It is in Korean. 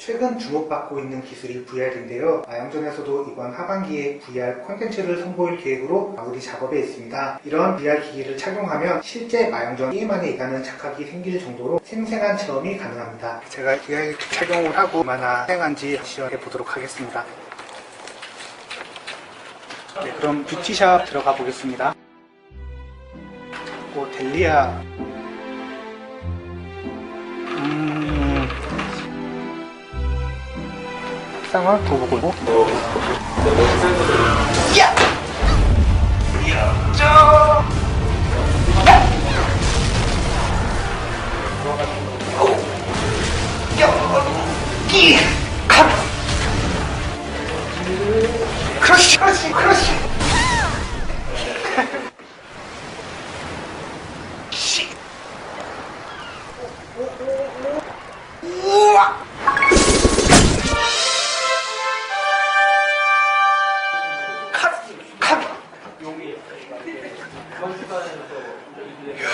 최근 주목받고 있는 기술이 VR인데요. 마영전에서도 이번 하반기에 VR 콘텐츠를 선보일 계획으로 마무리 작업에 있습니다. 이런 VR 기기를 착용하면 실제 마영전 게임 안에 있다는 착각이 생길 정도로 생생한 체험이 가능합니다. 제가 VR 착용을 하고 얼마나 생생한지 시연해 보도록 하겠습니다. 네, 그럼 뷰티샵 들어가 보겠습니다. 오, 델리아. 보고 있고. 야! 저! 야! 크러쉬, 크러쉬, 크러쉬! どういうこと?